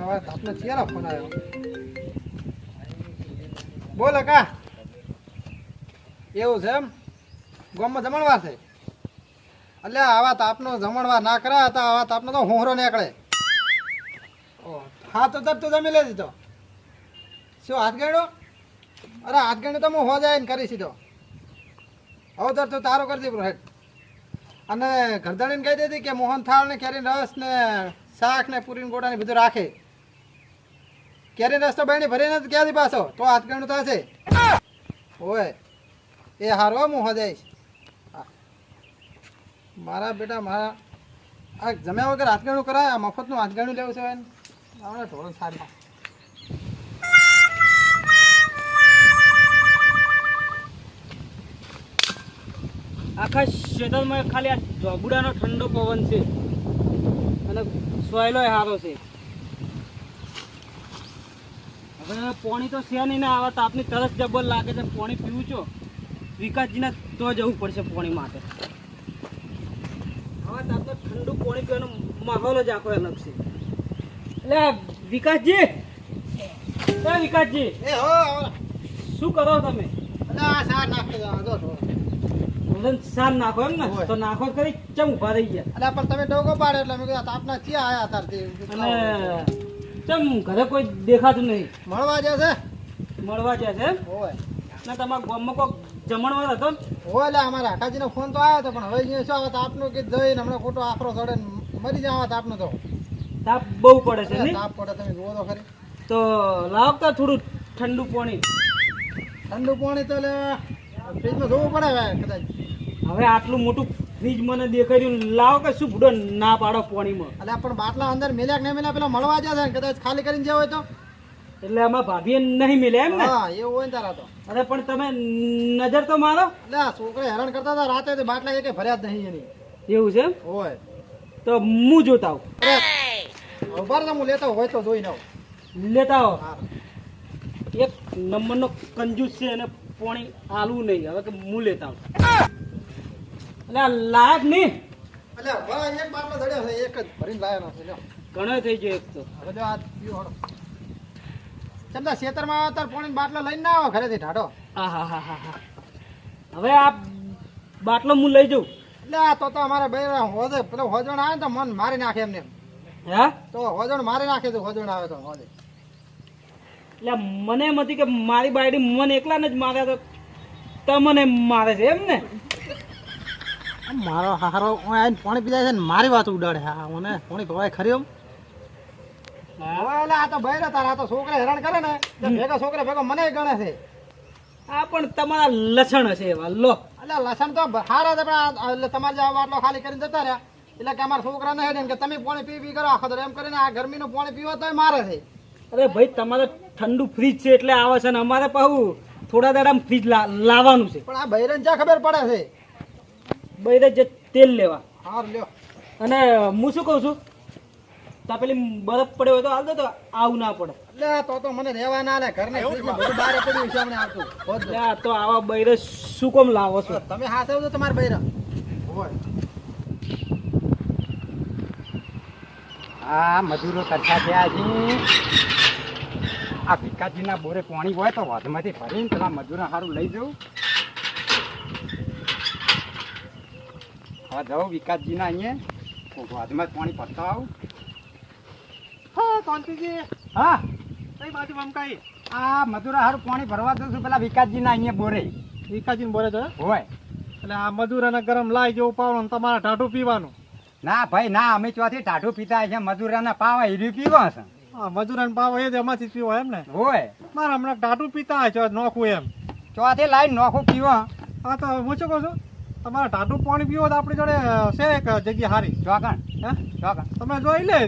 હવે આપને ફોન આવ્યો બોલો કા એવું છે એમ? ગામમાં જમણવાર છે? એટલે આવા તાપનો જમણવાર ના કરાય હતા આવા તાપનો તો હોહરો નીકળે. હા તો તું જમી લેજી તો. શું હાથ ગણ્યો? અરે હાથ ગણ્યો તો હું હો જાય ને કરી સીધો. હવે તર તું તારો કરી દીધો હેઠ અને ઘરધણીને કહી દીધી કે મોહન થાળ ને કેરી રસ ને શાક ને પૂરી ગોટા ને બધું રાખે. ક્યારે રસ્તો બહેણી ભરીને ક્યાંથી પાછો? તો હાથગણું થશે. ઓય, એ હારવા હું હો જઈશ હા. મારા બેટા, મારા, આ જમ્યા વગર હાથગણું કરાય, આ મફતનું હાથગણું લેવું છે આવડે ઢોળ સારી આખા ક્ષેત્રમાં ખાલી આ જોગુડાનો ઠંડો પવન છે. અને સોયલો સારો છે. હવે પોણી તો છે નહીં ને આવા તાપની તરસ જબર લાગે છે પોણી પીવું છો. વિકાસજીને તો જવું પડશે પોણી માટે. આવા તાપને ઠંડુ પોણી પીવાનો માહોલ જ આખો અલગ છે. એટલે વિકાસજી! એ વિકાસજી! એ હો શું કરો તમે? એટલે સાર નાખી જો ભોજન સાર નાખો એમ ને તો નાખો કરી ચમ ઊભા રહી ગયા. એટલે પણ તમે ડોગો પાડે એટલે મેં કીધું આ તાપના ક્યાં આયા તારથી. અને ચમ ઘરે કોઈ દેખાતું નહીં. મળવા જે છે? મળવા જાય છે? હોય. ને તમારા ગામમાં કોક જમણવાર હતો હોય એટલે અમારા આકાજીનો ફોન તો આવ્યો હતો પણ હવે અહીંયા શું આવે તાપનું કે જઈને હમણાં ખોટો આફરો ચડે મરી જાવ આપનો તો. તાપ બહુ પડે છે તાપ પડે તમે જુઓ તો ખરી. તો લાવતા થોડું ઠંડુ પાણી. ઠંડુ પાણી તો એટલે ફ્રીજમાં જોવું પડે હવે કદાચ. હવે આટલું મોટું ફ્રીજ મને દેખાડ્યું લાવો કે શું ભૂડો ના પાડો પાણીમાં. એટલે પણ બાટલા અંદર મેલ્યા કે નહીં મેલ્યા? પેલા મળવા જાય ને કદાચ ખાલી કરીને જ્યાં હોય તો. એટલે આમાં ભાભીએ નહીં મિલે એમ ને? હા એવું હોય ને તારા તો. અરે પણ તમે નજર તો મારો. એટલે છોકરા હેરાન કરતા હતા રાતે બાટલા એકે ભર્યા જ નહીં એની. એવું છે એમ? હોય. તો હું જોતા આવું. અરે ઊભા હું લેતા હોય તો જોઈ આવું. લેતા આવો. હા. એક નંબરનો કંજૂસ છે અને પોણી આલવું નહીં. હવે કે હું લેતા આવું. એટલે લાયક નહીં. એટલે હવે એક બાટલો ધડ્યો છે એક જ. ભરીને લાવ્યો છે લ્યો. ઘણો થઈ ગયો એક તો. હવે જો આ પીઓ હળો. ચમદા ખેતરમાં આવો તાર પાણી બાટલો લઈને ના આવો ઘરેથી ઢાઢો. હા હવે આ બાટલો હું લઈ જઉં. એટલે આ તો તો અમારે બે હોજે. પેલો હોજણ આવે તો મન મારી નાખે એમને. હે? તો હોજણ મારી નાખે તો હોજણ આવે તો હોજે. એટલે મને એમ હતી કે મારી બાયડી મને એકલાને જ માર્યા તો તમને મારે છે એમ ને? મારો હારો આઈને પાણી પીધા છે ને મારી વાત ઉડાડે. હા મને પાણી પવાય ખરી એમ. આ તો બૈરા તારા આ તો છોકરા હેરાન કરે ને ભેગો છોકરા ભેગો મને ગણે છે. આ પણ તમારા લસણ હશે એવા લો એટલે લસણ તો હારા છે પણ તમારે જેવા વાટલો ખાલી કરીને જતા રહ્યા. એટલે કે અમારા છોકરાને હેડે ને કે તમે પાણી પી પી કરો આખો તો એમ કરીને આ ગરમીનું પાણી પીવો તો મારે છે. અરે ભાઈ તમારે ઠંડુ ફ્રીજ છે એટલે આવે છે ને અમારે પાછું થોડા દાડા ફ્રીજ લાવવાનું છે. પણ આ બૈરન જ્યાં ખબર પડે છે? બૈરે જે તેલ લેવા. હાર લ્યો. અને હું શું કહું છું? તા પેલી બરફ પડ્યો હોય તો હાલ તો આવું ના પડે. એટલે તો તો મને રહેવા ના લે ઘરને બધું બહાર પડ્યું છે અમને આવતું. હોત એટલે તો આવા બૈરે શું કોમ લાવો છો? તમે હાથ આવજો તમારા બૈરા. આ મજૂરો કરતા થયા છે. આ ભીકાજીના બોરે પાણી હોય તો વધમાંથી ભરીને પેલા મજૂરો સારું લઈ જવું હવે જવું વિકાસજીના અહીંયા. વાદમાં પાણી ભરતા આવું હા કાંતિજી હા. કઈ બાજુ મમકાઈ આ મધુરા સારું પાણી ભરવા દઉં છું પેલા વિકાસજીના અહીંયા બોરે. વિકાસજી બોરે તો? હોય. એટલે આ મજૂર અને ગરમ લાઈ જેવું પાવડો તમારે ટાઢું પીવાનું. ના ભાઈ ના અમે ચોથી ટાઢું પીતા છે મજૂરાના પાવા હીર્યું પીવા છે હા મજૂરાને પાવ એ જ એમાંથી પીવો એમ ને? હોય. મારે હમણાં ટાટું પીતા હોય નોખું એમ. ચોથી લાઈન નોખું પીવો હા તો હું શું કહું છું? તમારે ટાઢું પાણી પીવો તો આપણી જોડે છે એક જગ્યા સારી ચોકણ હે? ચોકણ તમે જોઈ લે.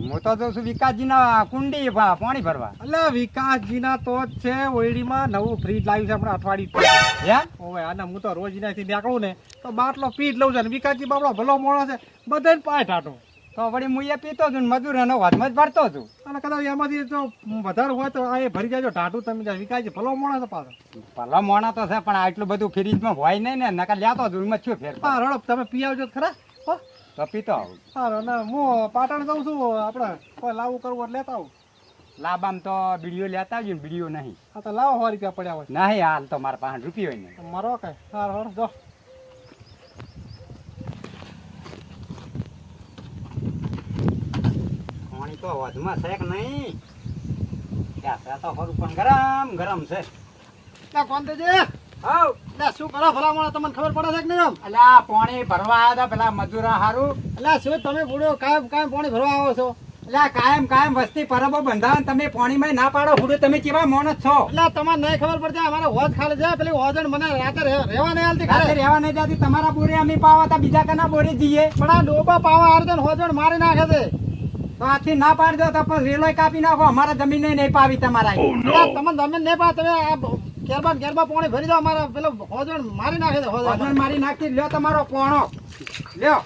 હું તો જોઉં છું વિકાસજીના કુંડી ભા- પાણી ભરવા. એટલે વિકાસજીના તો જ છે ઓયડીમાં નવું ફ્રીજ લાવ્યું છે હમણાં અઠવાડિયું હે? ઓવે અને હું તો રોજ એનાથી નીકળું ને તો બાટલો પી જ લઉં છું વિકાસજી બાપડો ભલો મોણો છે બધાને પાય ટાટું તો વળી હું એ પીતો છું મજૂર એનો વધમાં જ ભરતો છું. અને કદાચ એમાંથી જો વધારે હોય તો આ એ ભરી જાજો ટાટું તમે છે ભલો મોણો તો પાછો. ભલો મોણા તો છે પણ આટલું બધું ફ્રીજમાં હોય નહીં ને નકર લેતો છું એમાં શું ફેર હા રડો તમે પી આવજો ખરા. હા? તો પીતો આવું. સારો ને હું પાટણ જાઉં છું આપણે કોઈ લાવું કરવું એટલે લેતા આવું. લાબામ તો બીડીઓ લેતા આવજો બીડીઓ નહીં. હા તો લાવો સો રૂપિયા પડ્યા હોય. નહીં હાલ તો મારા પાંચ રૂપિયો નહીં. મારો કઈ. સારું જો. પાણી તો વધમાં છે કે નહીં? ત્યાં તો ખરું પણ ગરમ ગરમ છે. ના કોણ દેજે હાઉ લે શું કરો ભલામણ? તમને ખબર પડે છે કે નહીં આમ અલ્યા પાણી ભરવા આવ્યા હતા પેલા મજૂરા હારું. એટલે શું તમે બુડો કાયમ કાયમ પાણી ભરવા આવો છો? એટલે કાયમ કાયમ વસ્તી પરબો બંધાવે ને તમે પાણીમાં ના પાડો હુડો તમે કેવા માણસ છો? એટલે તમારે નહીં ખબર પડતી અમારે હોજ ખાલી છે પેલી હોજણ મને રાતે રહે- રહેવા નહીં આવતી રાતે રહેવા નહીં જતી તમારા બોરે અમે પાવા હતા બીજા કના બોરે જઈએ? પણ આ ડોબા પાવા હાર હોજણ મારી નાખે છે. આથી ના પાડી દો તો પણ રેલો કાપી નાખો. અમારા ને નહીં પાવી તમારા તમે તમને તમે નહીં પા તમે આ ગેરબા ગેરબા પાણી ભરી દો. અમારા પેલો હોજણ મારી નાખે છે હોજણ. મારી નાખી લ્યો તમારો પોણો. લ્યો.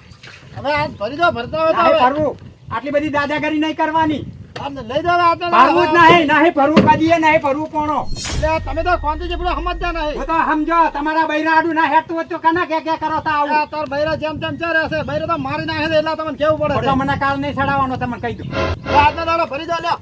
હવે આ ભરી દો ભરતા હોય તો હવે. ભરવું. આટલી બધી દાદાગીરી નહીં કરવાની. લઈ જાવ આ તો ભરવું જ નહીં નહીં ભરવું કદીએ નહીં ભરવું પોણો એટલે તમે તો કોંતીજી પેલો સમજતા નહીં. હું તો સમજો તમારા બૈરા આડું ના હેઠતું હોય તો કના કે કે કરો તો આવું? તાર બૈરા જેમ તેમ ચા રહેશે બૈરા તો મારી નાખે એટલે તમને કેવું પડે છે? મને કાલ નહીં ચડાવવાનો તમને કહી દઉં. આજનો દાડો ભરી દો લ્યો.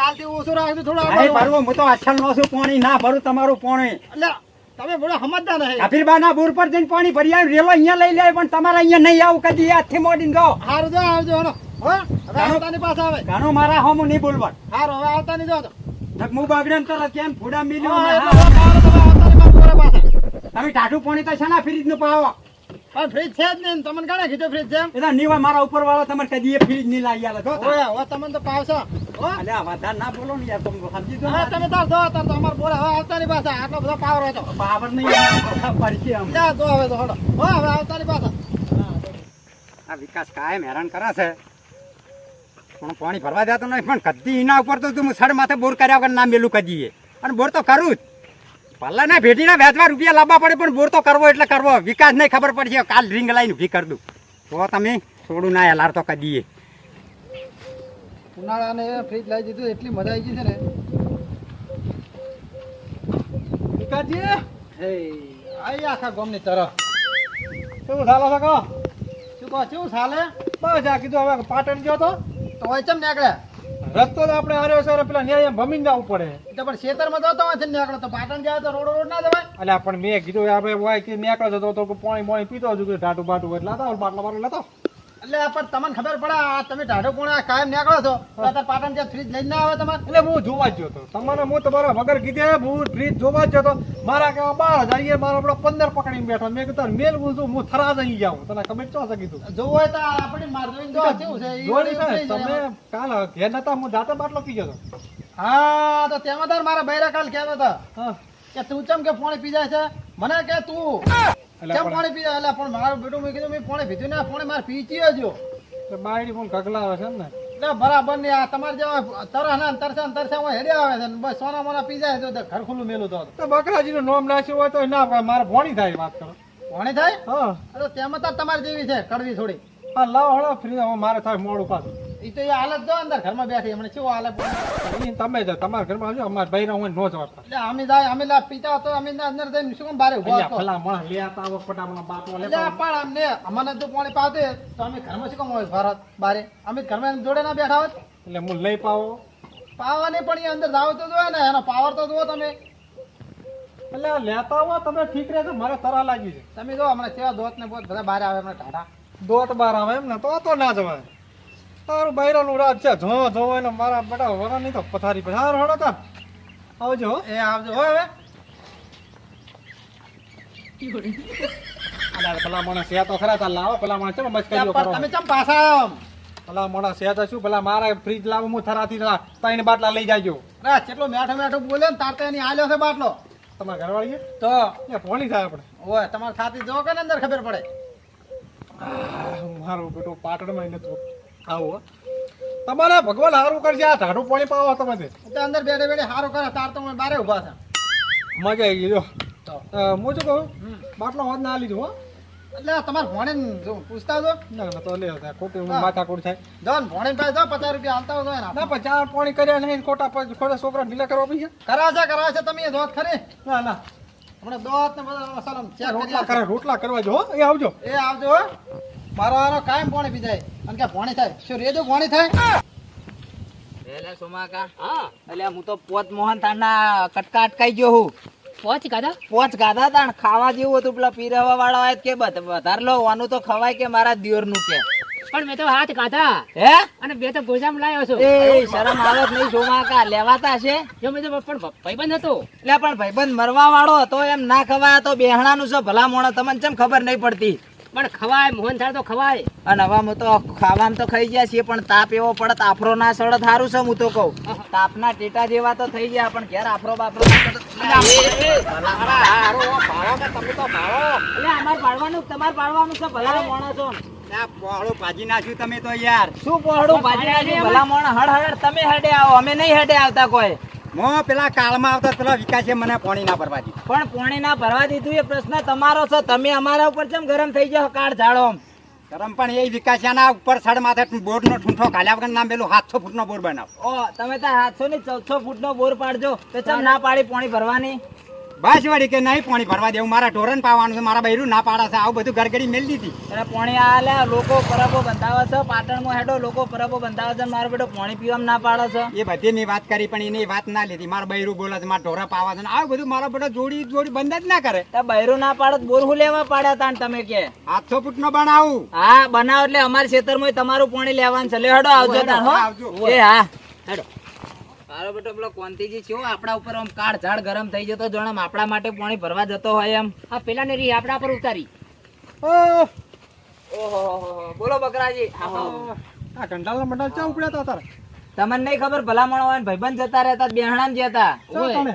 કાલથી ઓછું રાખજો થોડું નહીં ભરવું હું તો અછલ નો છું પાણી ના ભરું તમારું પોણી. એટલે તમે બોલો સમજતા નહીં. અફીરબાના બુર પર જઈને પાણી ભરી આવી રેલો અહીંયા લઈ લે પણ તમારે અહીંયા નહીં આવું કદી હાથથી મોડીને જો. હારું જો આવજો હો હવે આવતાની પાસે આવે. ઘણું મારા હોમું નહીં બોલવા હારું હવે આવતાની જો તો. હું બગડે ને કેમ? ફૂડા મિલ્યો ને એટલે તમે ટાઢું પાણી તો શેના ફ્રીજનું પાવો. પણ ફ્રીજ છે જ નહીં તમને કાણે કીધું ફ્રીજ છે એમ? એ તો મારા ઉપર વાળો તમારે કદી ફ્રીજ નહીં લાવી આલે. ઓય, હવે તમને તો પાવશો. હો? અલ્યા વધારે ના બોલો ને યાર તમે સમજી દો તમે તાર જો તાર તો અમાર બોલે હવે આવતાની પાસે આટલો બધો પાવર હતો. પાવર નહીં પડશે આમ. જા જો હવે તો હડો. હો હવે આવતાની પાસે આ વિકાસ કાયમ હેરાન કરે છે. પણ પાણી ભરવા દેતો નહીં પણ કદી એના ઉપર તો તું સડ માથે બોર કર્યા વગર ના મેલું કદીએ. અને બોર તો કરું જ. ભલે ના ભેટીના વેચવા રૂપિયા લાવવા પડે પણ બોર તો કરવો એટલે કરવો. વિકાસ નહીં ખબર પડશે કાલ રિંગ લાઈને ઊભી કરી દઉં. તો તમે થોડું ના હલાર તો કદીએ. ઉનાળાને ફ્રીજ લાવી દીધું એટલી મજા આવી ગઈ છે ને. વિકાસજી આઈ આખા ગામની તરફ. શું ચાલે છે કહો? શું કહો? શું ચાલે? બસ આ કીધું હવે પાટણ ગયો તો. તો હોય ચમ નીકળે? રસ્તો તો આપણે હાર્યો છે પેલા ન્યાય ભમીને જવું પડે. એટલે પણ ખેતરમાં જતો હોય છે ને નીકળો તો પાટણ જાય તો રોડ રોડ ના જવાય? એટલે પણ મેં કીધું આપણે વાય કે નીકળો જતો તો પાણી પાણી પીતો હજુ ઢાટું બાટું એટલે લાતા બાટલો બાટલો લેતો એટલે પણ તમને ખબર પડે આ તમે ઢાઢો કોણ કાયમ નીકળો છો. તો પાટણ ત્યાં ફ્રીજ લઈને ના આવે તમારે. એટલે હું જોવા જ હતો. તમારે હું તમારા વગર કીધે હું ફ્રીજ જોવા જ હતો. મારા કેવા બાર હજાર એ મારો આપણો પંદર પકડીને બેઠો. મેં કીધું મેલ હું છું હું થરા જઈ જાઉં. તને ખબર ચો છે કીધું? જોવું હોય તો આપણે માર જોઈને જો કેવું છે? તમે કાલ ઘેર નતા હું જાતે બાટલો પી ગયો હતો. હા તો તેમાં તાર મારા બૈરા કાલ કહેતો હતા કે તું ચમ કે ફોન પી જાય છે? મને કે તું. કેમ પણ- પાણી પી એટલે પણ મારું બેટું મેં કીધું મેં પાણી પીધું ને પાણી મારે પીચી એટલે બાયડી પણ કગલાવે છે ને એટલે બરાબર ને આ તમારે જેવા તરસ તરસા ને તરસા હેડ્યા આવે છે બસ સોના મોના પી જાય તો ઘર ખુલ્લું મેલું તો તો બકરાજીનું નામ નાશ્યું હોય તો ના. મારે ભોણી થાય વાત કરો. ભોણી થાય? હા. અરે તેમાં તો તમારી જેવી છે કડવી થોડી. હા લાવો હળો ફ્રી મારે થાય મોડું પાછું. એ તો એ હાલત જો અંદર ઘરમાં બેઠી. હમણાં કેવું હાલત તમે જાઓ તમારા ઘરમાં આવજો અમારા ભાઈ હું નો જવા એટલે અમે જાય અમે લા પીતા તો અમે અંદર જઈને શું બારે ઊભા અહીંયા હતો ભલા માણસ લે આતા આવો ફટાફટ બાટલો એટલે પણ અમને અમને જો પાણી પાવતે તો અમે ઘરમાં શું કામ હોય ભારત બારે? અમે ઘરમાં જોડે ના બેઠા હોત એટલે હું લઈ પાવો. પાવાની પણ એ અંદર જાવ તો જોવે ને એનો પાવર તો જુઓ તમે. એટલે લેતા આવો તમે ઠીક રહેજો મારે તરા લાગી છે. તમે જો હમણાં કેવા દોત ને બધા બહાર આવે હમણાં ટાટા દોત બાર આવે એમ ને તો તો ના જવાય. તારું બૈરાનું રાત છે. જો જો એને મારા બેટા વરા નહીં તો પથારી પર. હાર હડો તા આવજો એ આવજો. હો હવે. અલા પેલા માણસ છે તો ખરા તા લાવો. પેલા માણસ ચલો મસ્કરીઓ કર્યો કરો તમે ચમ પાછા આમ? પેલા માણસ છે તો શું? પેલા મારા ફ્રીજ લાવું હું થરાથી ત્રણ બાટલા લઈ જાજો. અરે કેટલો મેઠો મેઠો બોલે ને તાર તો એની આલ્યો છે બાટલો. તમારા ઘરવાળી તો? એ પોણી થાય આપણે. ઓય તમારે સાથી જો કે ને અંદર ખબર પડે? મારું બેટો પાટણમાં માં નતું આવું. તમારે ભગવાન સારું કરશે આ ઢાઢું પાણી પાવો તમે. અંદર બેઠે બેઠે સારું કરે તાર તો અમે બારે ઊભા છે. મજા આવી ગઈ જો. હું શું કહું? બાટલો હોત ના લીધો એટલે તમારે ભોણે પૂછતા હતો ના તો લે ખોટી હા. માથા કોડ થાય. જો ભોણે પાસે જો પચાસ રૂપિયા હાલતા હોય ના પચાસ પાણી કર્યા નહીં ખોટા ખોટા છોકરા ઢીલા કરવા પૈસા કરાવે છે? કરાવે છે તમે એ જોત ખરી. ના ના. હમણાં દોત ને બધા મસાલો રોટલા. કરે રોટલા કરવા જો હો. એ આવજો. એ આવજો હો. મારો હારો કાયમ પાણી પી જાય અને કે પાણી થાય. શું રેજો પાણી થાય? એલે સોમાકા. હા. એટલે હું તો પોત મોહન તાના કટકા અટકાઈ ગયો હું. પોચ કાઢા પોચ ગાધા તાણ ખાવા જેવું હતું પેલા પીરવા વાળા હોય કે બધ- વધારે લો વાનું તો ખવાય કે મારા દિયોરનું કે. પણ મેં તો હાથ કાઢા હે? અને બે તો ગોજામ લાવ્યો છું. એ શરમ આવત નહીં સોમાકા લેવાતા છે? જો મેં તો પણ ભાઈબંધ હતો. એટલે પણ ભાઈબંધ મરવા વાળો હતો એમ ના ખવાય તો બેહણાનું છે ભલા મોણો તમને કેમ ખબર નહીં પડતી? પણ ખવાય મોહન થાળ તો ખવાય. અને હવામાં તો ખાવામાં તો ખાઈ ગયા છીએ પણ તાપ એવો પડે આફરો ના સડે થારું છે હું તો કહું. તાપના ટેટા જેવા તો થઈ ગયા પણ ઘેર આફરો બાફરો. અમાર પાડવાનું તમારે પાડવાનું છે ભલા માણસો. ભાજી નાખ્યું તમે તો યાર. શું પહોળું ભાજી નાખ્યું? ભલા મોણ હળ હળ તમે હેડે આવો અમે નહીં હેડે આવતા કોઈ. મો પેલા કાળમાં આવતા પેલા વિકાસે મને પાણી ના ભરવા દીધું. પણ પોણી ના ભરવા દીધું એ પ્રશ્ન તમારો છે. તમે અમારા ઉપર કેમ ગરમ થઈ જાઓ કાળ ઝાડો ગરમ પણ એ વિકાસિયાના ઉપર સડ માથે બોરનો ઠૂંઠો કાલ્યા વગર નામ પેલું સાતસો ફૂટ નો બોર બનાવો. ઓ તમે તો સાતસો ને ચૌદસો ફૂટ નો બોર પાડજો. તો ચમ ના પાડી પોણી ભરવાની? બસ વળી કે નહીં પાણી ભરવા દેવું મારા ઢોરણ પાવાનું છે મારા બૈરું ના પાડા છે. આવું બધું ગરગડી મેલી દીધી. અરે પાણી આલે લોકો પરબો બંધાવે છે પાટણમાં હેડો લોકો પરબો બંધાવે છે મારો બેટો પાણી પીવામાં ના પાડે છે. એ બધી ની વાત કરી પણ એની વાત ના લીધી. મારા બૈરું બોલે છે મારા ઢોરા પાવા છે આવું બધું મારો બેટો જોડી જોડી બંધ જ ના કરે. તો બૈરું ના પાડે બોર હું લેવા પાડ્યા તા તમે કે. આઠસો ફૂટ નો બનાવું. હા બનાવ એટલે અમારા ખેતરમાં તમારું પાણી લેવાનું છે. લે હેડો આવજો તાર હો. એ હા હેડો. મારો બેટો પેલો કોંતીજી કેવો આપણા ઉપર આમ કાળ ઝાડ ગરમ થઈ જતો જણમ આપણા માટે પાણી ભરવા જતો હોય એમ. આ પેલા ને રી આપણા પર ઉતારી. ઓહ, ઓહો બોલો બકરાજી. આ કંટાળા મંડાલ ચા ઉપડ્યા તા તારે? તમને નહીં ખબર ભલામણ હોય ભાઈબંધ જતા રહેતા બેહણામ જતા. ઓય.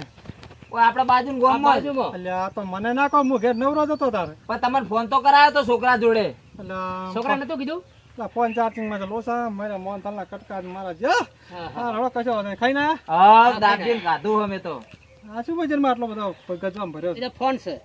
આપણા બાજુ જ. આ તો મને ના કહો હું ઘેર નવરો જતો તારે. પણ તમને ફોન તો કરાયો તો છોકરા જોડે. છોકરા નતું કીધું? પેલા ફોન ચાર્જિંગમાં છે લોસા મારા મોહન થાલના કટકા જ મારા જે. હા હા. હવે કશો નહીં. ખાઈને આયા? હા દાબીને ખાધું અમે તો. આ શું વજનમાં આટલો બધો ગજવામાં ભર્યો એ તો ફોન છે.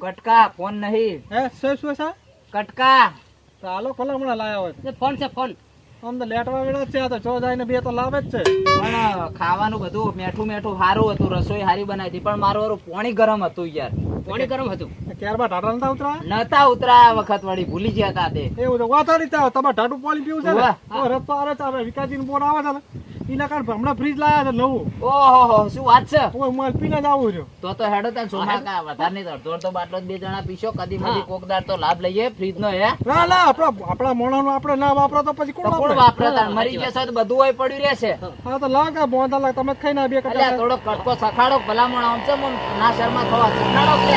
કટકા ફોન નહીં. હે શું શું છે? કટકા. તો આલો ખોલા હમણાં લાયા હોય. ફોન છે ફોન. આમ તો લેટવા વેળા છે આ તો ચો જાય ને બે તો લાવે જ છે. પણ ખાવાનું બધું મેઠું મેઠું સારું હતું રસોઈ સારી બનાવી હતી પણ મારું પોણી ગરમ હતું યાર. પાણી ગરમ હતું. નતા ઉતરા નતા ઉતરાયા વખત વળી ભૂલી ગયા તા તે. એવું તો વાતો તમારે ઢાઢું પાણી પીવું છે. રસ્તો આવે છે વિકાસજી નું બોર આવે છે એના કારણે હમણાં ફ્રીજ લાયા છે નવું ઓહો શું વાત છે? ઓય મોલ પીને જ આવું છું. તો તો હેડો તાર સોમાકા વધારે નહીં તો અડધો અડધો બાટલો બે જણા પીશો. કદી મધી કોકદાર તો લાભ લઈએ ફ્રીજ નો હે. ના ના આપણા આપણા મોણાનું આપણે ના વાપરો તો પછી કોણ વાપરે? વાપરે તાર મરી જશે તો બધું હોય પડ્યું રહેશે. હા તો લાગ બોંધા લાગ તમે ખાઈ ના બે અલ્યા કટા થોડો કટકો સખાડો ભલામણ આમ છે મમ ના શર્મા થવા સખાડો કે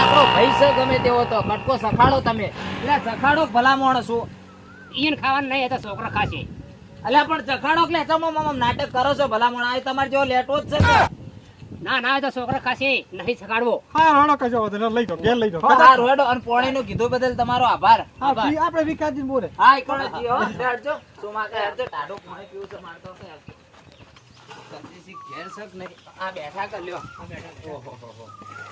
આપણો ભાઈ છે ગમે તેવો તો. કટકો સખાડો તમે. એટલે સખાડો ભલામણ શું? ઈન ખાવાનું નહીં એ તો છોકરો ખાશે. અલ્યા પણ ચખાડો કે તમે મમ નાટક કરો છો ભલામણ આ તમારે જો લેટો જ છે ના ના તો છોકરો ખાશે નહીં સગાડવો હા રાડો કશો વાંધો લઈ જાઓ ઘેર લઈ જાઓ હા રોડો અને પોણીનું કીધું બદલ તમારો આભાર આપણે વિકાસજી બોલે હા ઈકોણ જીઓ. બેઠજો. સોમાકા હેડજો, ટાઢું પાણી પીવું છે મારે તો કે ઘેર છે નહીં? આ બેઠા કર લ્યો. આ બેઠા. ઓહો, હો, હો.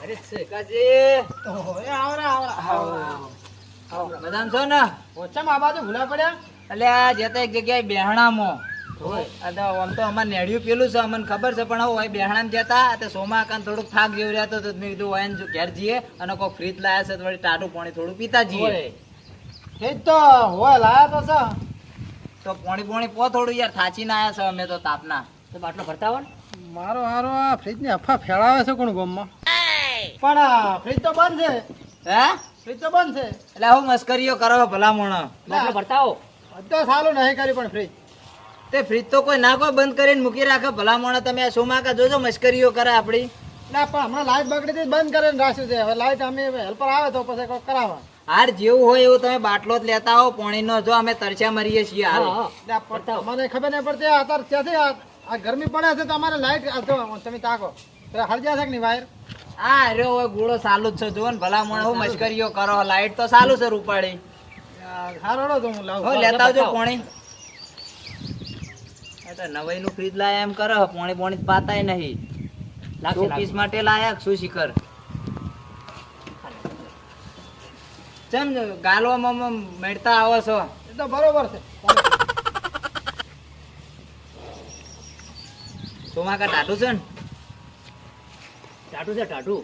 અરે શેકાજી. ઓહો, એ આવરા આવરા આવો. આવો. છો ને? ઓછામાં આ બાજુ ભૂલા પડ્યા? અલ્યા જે તો એક જગ્યાએ બેહણામાં. આમ તો અમારે નેડિયું પેલું છે અમને ખબર છે પણ હવે બેહણામાં જતા તો સોમા કાન થોડુંક થાક જેવું રહેતો તો મેં કીધું વાયન જો ઘેર જઈએ? અને કોઈ ફ્રીજ લાયા છે તો વળી ટાટું પાણી થોડું પીતા જઈએ. એ તો હોય લાયા તો છે. તો પાણી પાણી પો થોડું યાર થાચીને આયા છે અમે તો તાપના. તો બાટલો ભરતા હોય ને? મારો હારો આ ફ્રીજની અફા ફેળાવે છે કોણ ગોમમાં? પણ આ ફ્રીજ તો બંધ છે. હે? ફ્રીજ તો બંધ છે. એટલે હું મસ્કરીઓ કરો ભલામણ. બાટલો ભરતા હો બધો સારું નહીં કરી પણ ફ્રીજ તે ફ્રીજ તો કોઈ ના કોઈ બંધ કરીને મૂકી રાખે ભલામણ. તમે આ સોમાકા જોજો મસ્કરીઓ કરે આપણી. ના પણ હમણાં લાઈટ બગડી હતી બંધ કરીને રાખ્યું છે. હવે લાઈટ અમે હેલ્પર આવે તો પછી કોઈ કરાવવા હાર જેવું હોય એવું તમે બાટલો જ લેતા હો પોણીનો જો અમે તરસ્યા મરીએ છીએ હાલ. મને ખબર નહીં પડતી આ અત્યારે ત્યાંથી આ ગરમી પડે છે તો અમારે લાઈટ તમે તાકો. હળગ્યા છે કે નહીં વાયર? હા રહ્યો હોય ગોળો ચાલુ જ છે જો ને ભલામણ હું મસ્કરીઓ કરો. લાઈટ તો ચાલુ છે રૂપાળી. હારોડો તો હું હો લાવું લેતા આવજો પોણી આ નવાઈ નું ફ્રીજ લાયા એમ કરો પોણી પોણી પાતાય નહીં. લાખો પીસ માટે લાયા શું શિખર? ચમ ગાલવામાં મેળતા આવો છો. એ તો બરોબર છે. સોમાકા ટાટું છે ને? ટાટું છે ટાટું?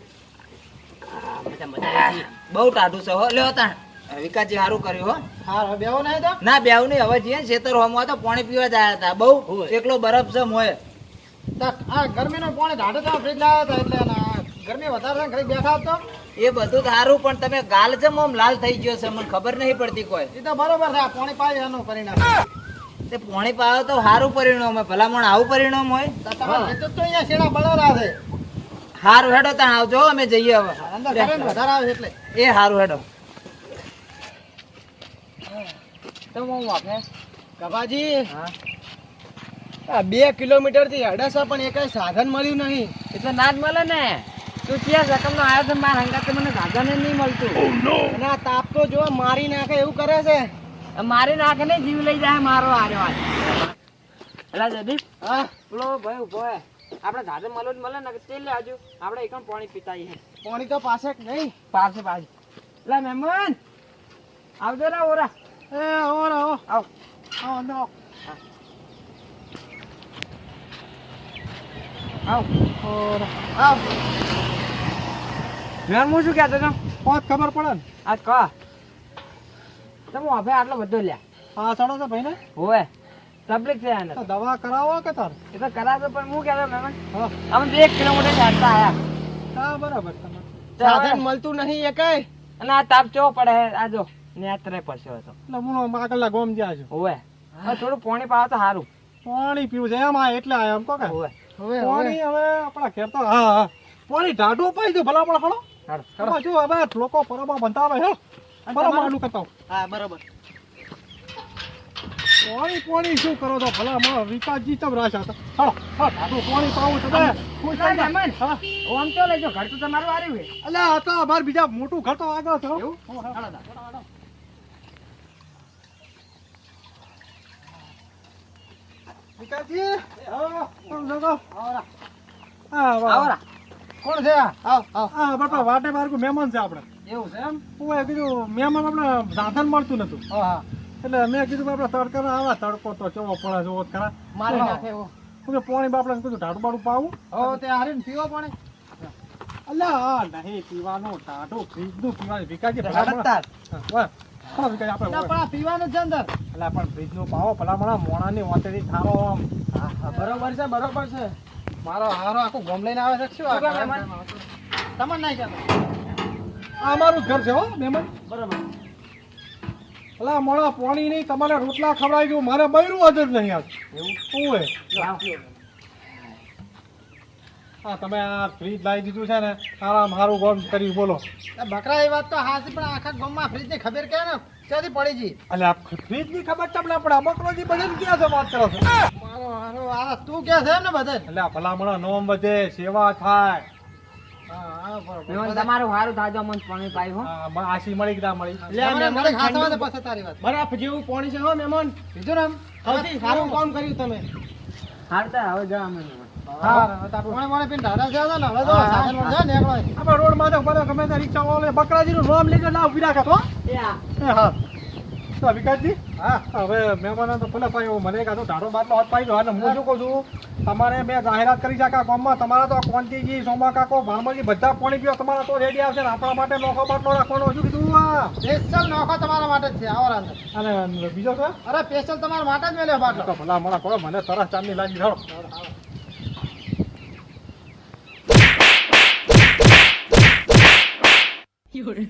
આ, મજા મજા આવી ગઈ. બહુ ટાટું છે હો. લ્યો તાણ. વિકાસજી સારું કર્યું હો. હા બેહો નહીં તો? ના બેવ નહીં. હવે જઈએ ખેતર હોમવા તો પાણી પીવા જ આવ્યા હતા. બહુ એકલો બરફ છે મોય તો આ ગરમીનું પાણી ઢાઢે તો ફ્રીજ લાવ્યા હતા એટલે ગરમી વધારે ઘડી બેઠા હતો એ બધું સારું પણ તમે ગાલ છે મોમ લાલ થઈ ગયો છે મને ખબર નહીં પડતી કોઈ. એ તો બરોબર છે પોણી પાણી પાય એનું પરિણામ. તે પોણી પાયો તો સારું પરિણામ હોય. ભલામણ આવું પરિણામ હોય. તો તમારે તો અહીંયા શેડા બળોરા છે? સારું હેડો ત્યાં આવજો અમે જઈએ હવે. અંદર કરંટ વધારે આવે છે એટલે. એ સારું હેડો. કબાજી આ બે કિલોમીટરથી અડાસા પણ એક સાધન મળ્યું નહીં. એટલે ના જ મળે ને. તું ક્યાં રકમ નો આવ્યો છે મારા હંગાતે મને સાધન જ નહીં મળતું. અને આ તાપ તો જો મારી નાખે એવું કરે છે. મારી નાખે ને જીવ લઈ જાય મારો આર્યો એટલે જદીપ હા. પેલો ભાઈ ઊભો હે. આપણે સાધન મળો જ મળે ને તેલ લે આજુ આપણે એકમ પાણી પીતા હે. પાણી તો પાસે જ નહીં. પાસે પાસે એલા મહેમાન. આવજો રા ઓરા. એ ઓરા. ઓ આવ. આવ અંદર આવો. આવ. ઓરા. આવ. મેં હું શું કહેતો હતો? પાંચ ખબર પડે ને. આજ કહો તમે હવે આટલો બધો લ્યા. હા ચડો તો ભાઈ ને. હોવે. તકલીફ છે આને દવા કરાવો કે તાર? એ તો કરાવતો પણ હું કહેતો મેમ અમે બે કિલોમીટર ચાલતા આયા. હા બરાબર સાધન મળતું નહીં એકાય અને આ તાપ કેવો પડે. આ જો નેત્રે પડશે તો એટલે હું ગોમ જ્યાં છો. હોવે. હવે થોડું પાણી પાવા તો સારું પાણી પીવું છે એમ આ એટલે આયા એમ કો કે. હોવે. હવે પાણી હવે આપણા ઘેર તો હા હા. પાણી ઢાઢું પાઈ દો ભલા પણ હળો. જો હવે લોકો પરબા બંધાવે હે. હે પરમાનું કરતા હા બરોબર. પાણી પાણી શું કરો તો ભલા માં વિકાસજી તમ રાશા હતા હા હા પાણી પાવું તમે ખુશ થઈ જા. હા. ઓમ તો લેજો ઘર તો તમારું આર્યું હે અલે આ તો અમાર બીજા મોટું ઘર તો આગળ છે હો. વિકાસજી હા કેમ છો આવરા કોણ છે? આવ આવ હા બાપા વાટે માર્ગું મહેમાન છે આપણે. એવું છે એમ? હું કીધું મહેમાન આપણે સાધન મળતું નતું. હા હા. એટલે મેં કીધું કે આપણે ના આવા તડકો તો ચેવો પડે જોવો ખરા? મારી નાખે એવો. હું કે પાણી બાપડા કીધું ઢાડું બાડું પાવું. હો તે હારીને પીવો પાણી. અલ્યા હા નહીં પીવાનું પીવાનું. વિકાસજી આપણે ના, પણ આ પીવાનું જ અંદર. એટલે પણ ફ્રીજનું પાવો ભલામણ મોણાની વાંચેથી થારો આમ. બરોબર છે બરોબર છે. મારો હારો આખું ગોમ લઈને આવે છે શું તમને નહીં કહેતો આ અમારું ઘર છે હો મહેમાન. બરોબર. અલા મોણા પાણી નહીં તમારે રોટલા ખવડાવી ગયું મારે બૈરું જ નહીં આજ. એવું? શું હે હા તમે આ ફ્રીજ લાવી દીધું છે ને સારા મારું ગોમ કરી બોલો. બકરા એ વાત તો હાસી પણ આખા ગામમાં ફ્રીજની ખબર કે ને? ક્યાંથી પડી જી? એટલે આ ફ્રીજની ખબર તમને પડે બકરોજી બધાને ક્યાં છે વાત કરો છો? મારો હારો આ તું કે છે ને બધે? એટલે આ નોમ વધે સેવા થાય. તમારું સારું થાજો મન પાણી પાઈ હો. આ આશી મળી કે મળી. તમને મને ખાસા વાગે પછી તારી વાત. બરફ જેવું પાણી છે હો મહેમાન. બીજો રામ? સૌથી સારું કામ કર્યું તમે. હાર તો હવે જા અમે રોડમાં તો ગમે ત્યાં રિક્ષા વાળો બકરાજી નું નામ લઈને ના ઊભી રાખે તો વિકાસજી હા. હવે મહેમાનો તો ભલે પાઈ મને કાં તો ઢાળો બાટલો હાથ પાઈ દો અને હું શું કહું છું? તમારે મેં જાહેરાત કરી છે આખા ગામમાં. તમારા તો કોંતીજી સોમા કાકો ભાણમલજી બધા પાણી પીવા. તમારા તો રેડી આવશે આપણા માટે નોખો બાટલો રાખવાનો. શું કીધું આ? સ્પેશિયલ નોખો તમારા માટે જ છે. આવો રાંધો અને બીજો છે? અરે સ્પેશિયલ તમારા માટે જ મેલ્યો બાટલો. તો ભલા મને કરો. મને તરસ ચાંદની લાગી. 有人。